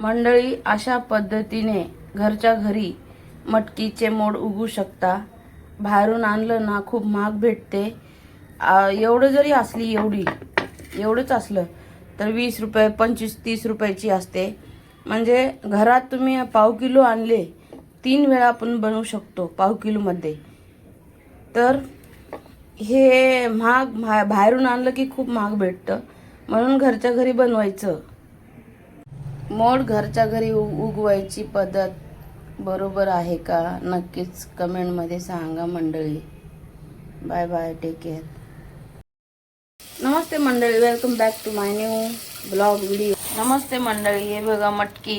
मंडळी अशा पद्धतीने घरच्या घरी मटकीचे मोड उगू शकता. बाहेरून आणलं ना खूप महाग भेटते. एवढं जरी असली एवढी एवढंच असलं तर वीस रुपये पंचवीस तीस रुपयाची असते. म्हणजे घरात तुम्ही पाव किलो आणले तीन वेळा आपण बनवू शकतो पाव किलोमध्ये. तर हे महाग भा बाहेरून आणलं की खूप महाग भेटतं. म्हणून घरच्या घरी बनवायचं. मोड घरच्या घरी उगवायची पद्धत बरोबर आहे का? नक्कीच कमेंटमध्ये सांगा मंडळी. बाय बाय टेक केअर नमस्ते मंडळी welcome back to my new blog video नमस्ते मंडळी हे बघा मटकी.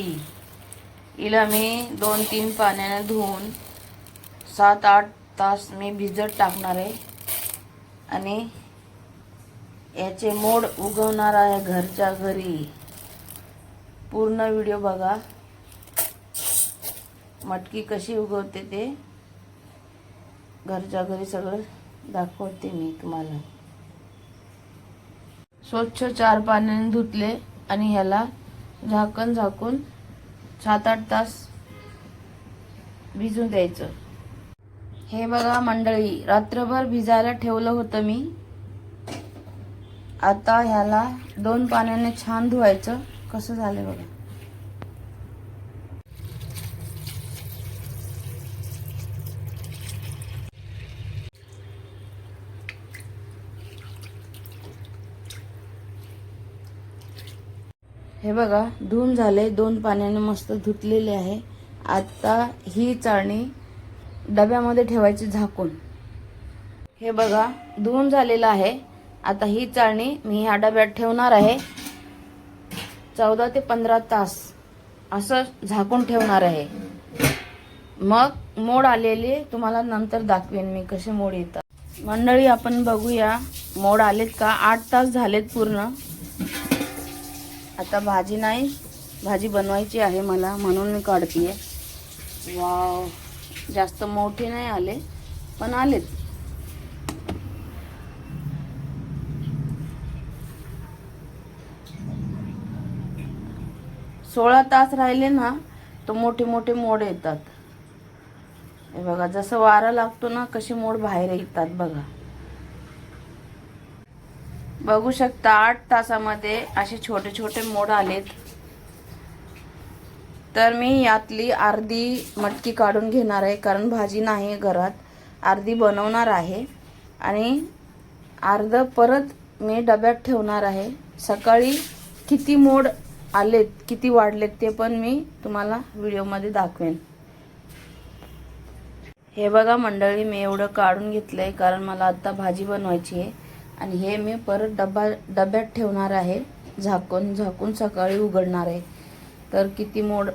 हिला मी दोन तीन पाण्याने धुवून सात आठ तास मी भिजत टाकणार आहे. आणि याचे मोड उगवणार आहे घरच्या घरी. पूर्ण व्हिडिओ बघा. मटकी कशी उगवते ते घरच्या घरी सगळं दाखवते मी तुम्हाला. स्वच्छ चार पाण्याने धुतले आणि ह्याला झाकण झाकून सात आठ तास भिजून द्यायचं. हे बघा मंडळी रात्रभर भिजायला ठेवलं होतं मी. आता ह्याला दोन पाण्याने छान धुवायचं. कसं झालं बघा. हे बघा धुवून झाले दोन पाण्याने मस्त धुतलेले आहे. आता ही चाळणी डब्यामध्ये ठेवायची झाकून. हे बघा धुवून झालेलं आहे. आता ही चाळणी मी ह्या डब्यात ठेवणार आहे. चौदा ते पंधरा तास असं झाकून ठेवणार आहे. मग मोड आलेले तुम्हाला नंतर दाखवेन मी कसे मोड येतात. मंडळी आपण बघूया मोड आलेत का? आठ तास झालेत पूर्ण. आता भाजी नाही. भाजी बनवायची आहे मला म्हणून मी काढतीये. वाव जास्त मोठे नाही आले पण आलेत. सोळा तास राहिले ना तर मोठे मोठे मोड येतात. हे बघा जसं वारा लागतो ना कसे मोड बाहेर येतात बघा. बघू शकता आठ तासामध्ये असे छोटे छोटे मोड आलेत. तर मी यातली अर्धी मटकी काढून घेणार आहे कारण भाजी नाही घरात. अर्धी बनवणार आहे. आणि अर्ध परत मी डब्यात ठेवणार आहे. सकाळी किती मोड आलेत किती वाढलेत ते पण मी तुम्हाला व्हिडिओमध्ये दाखवेन. हे बघा मंडळी मी एवढं काढून घेतलं आहे कारण मला आत्ता भाजी बनवायची आहे. आणि हे मी परत डबा डब्यात ठेवणार आहे. झाकून झाकून सकाळी उघडणार आहे. तर किती मोड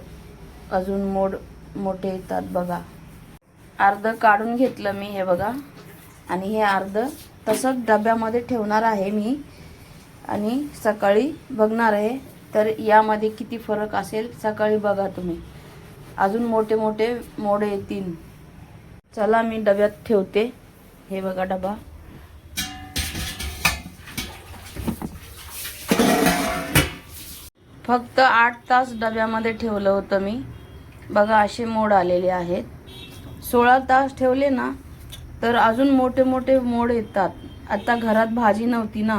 अजून मोड मोठे येतात बघा. अर्ध काढून घेतलं मी हे बघा. आणि हे अर्ध तसंच डब्यामध्ये ठेवणार आहे मी. आणि सकाळी बघणार आहे. तर यामध्ये किती फरक असेल सकाळी बघा तुम्ही. अजून मोठे मोठे मोड येतील. चला मी डब्यात ठेवते. हे बघा डबा. फक्त आठ तास डब्यामध्ये ठेवलं होतं मी. बघा असे मोड आलेले आहेत. सोळा तास ठेवले ना तर अजून मोठे मोठे मोड येतात. आता घरात भाजी नव्हती ना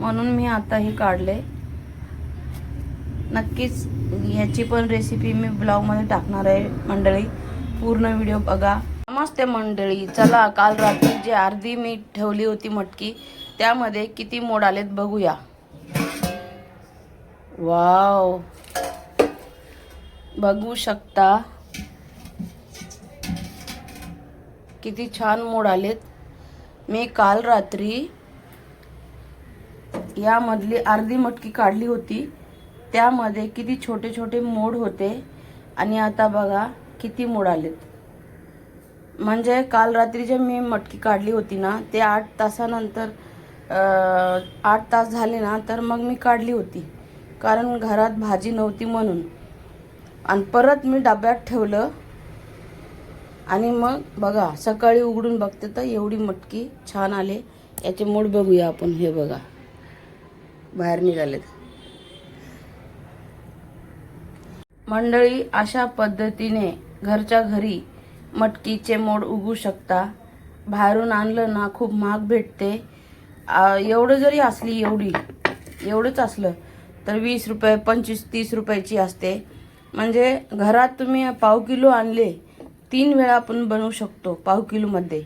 म्हणून मी आता हे काढले. नक्कीच ह्याची पण रेसिपी मी ब्लॉगमध्ये टाकणार आहे मंडळी. पूर्ण व्हिडिओ बघा. नमस्ते मंडळी. चला काल रात्री जी अर्धी मी ठेवली होती मटकी त्यामध्ये किती मोड आलेत बघूया. वाव. बघू शकता. किती छान मोड आलेत. मी काल रात्री यामधली अर्धी मटकी काढली होती. त्यामध्ये किती छोटे छोटे मोड होते. आणि आता बघा किती मोड आलेत. म्हणजे काल रात्री जे मी मटकी काढली होती ना ते आठ तासानंतर आठ तास झाले ना तर मग मी काढली होती. कारण घरात भाजी नव्हती म्हणून. आणि परत मी डब्यात ठेवलं. आणि मग बघा सकाळी उघडून बघते तर एवढी मटकी छान आले. याचे मूड बघूया आपण हे बघा. बाहेर निघालेत. मंडळी अशा पद्धतीने घरच्या घरी मटकीचे मोड उगू शकता. बाहेरून आणलं ना खूप महाग भेटते. एवढं जरी असली एवढी एवढंच असलं तर वीस रुपये पंचवीस तीस रुपयाची असते. म्हणजे घरात तुम्ही पाव किलो आणले तीन वेळा आपण बनवू शकतो पाव किलोमध्ये.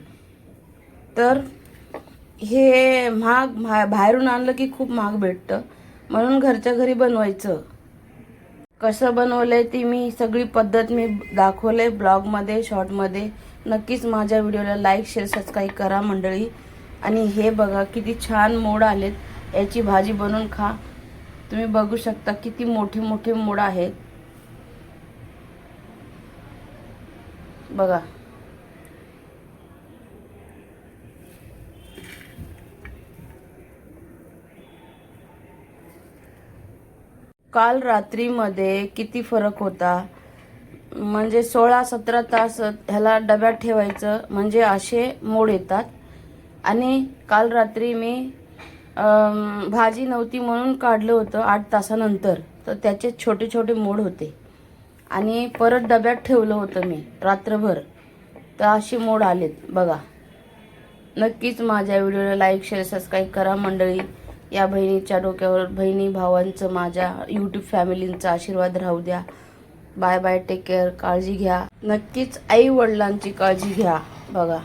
तर हे महाग भा- बाहेरून आणलं की खूप महाग भेटतं. म्हणून घरच्या घरी बनवायचं. कसं बनवलंय ती मी सगळी पद्धत मी दाखवलंय ब्लॉगमध्ये शॉर्टमध्ये. नक्कीच माझ्या व्हिडिओला लाईक शेअर सबस्क्राईब करा मंडळी. आणि हे बघा किती छान मोड आलेत. याची भाजी बनवून खा. तुम्ही बघू शकता किती मोठे मोठे मोड आहेत. बघा. काल रात्रीमध्ये किती फरक होता? म्हणजे सोळा सतरा तास ह्याला डब्यात ठेवायचं म्हणजे असे मोड येतात. आणि काल रात्री मी भाजी नव्हती म्हणून काढलं होतं आठ तासानंतर. तर त्याचे छोटे छोटे मोड होते. आणि परत डब्यात ठेवलं होतं मी रात्रभर. तर असे मोड आलेत बघा. नक्कीच माझ्या व्हिडिओला लाईक शेअर सबस्क्राईब करा मंडळी. या बहिणीच्या डोक्यावर बहिणी भावांचं माझ्या यूट्यूब फॅमिलींचा आशीर्वाद राहू द्या. बाय बाय टेक केअर काळजी घ्या. नक्कीच आई वडिलांची काळजी घ्या बघा.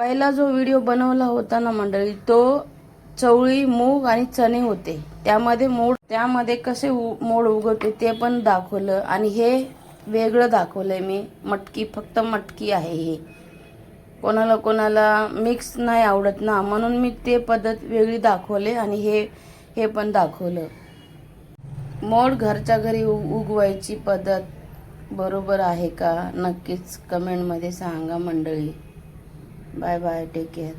पहिला जो व्हिडिओ बनवला होता ना मंडळी तो चवळी मूग आणि चणे होते. त्यामध्ये मोड त्यामध्ये कसे उ- मोड उगवते ते पण दाखवलं आणि हे वेगळं दाखवलंय मी. मटकी फक्त मटकी आहे हे. कोणाला कोणाला मिक्स नाही आवडत ना म्हणून मी ते पद्धत वेगळी दाखवले आणि हे हे पण दाखवलं. मोड घरच्या घरी उगवायची पद्धत बरोबर आहे का? नक्कीच कमेंटमध्ये सांगा मंडळी. Bye bye take care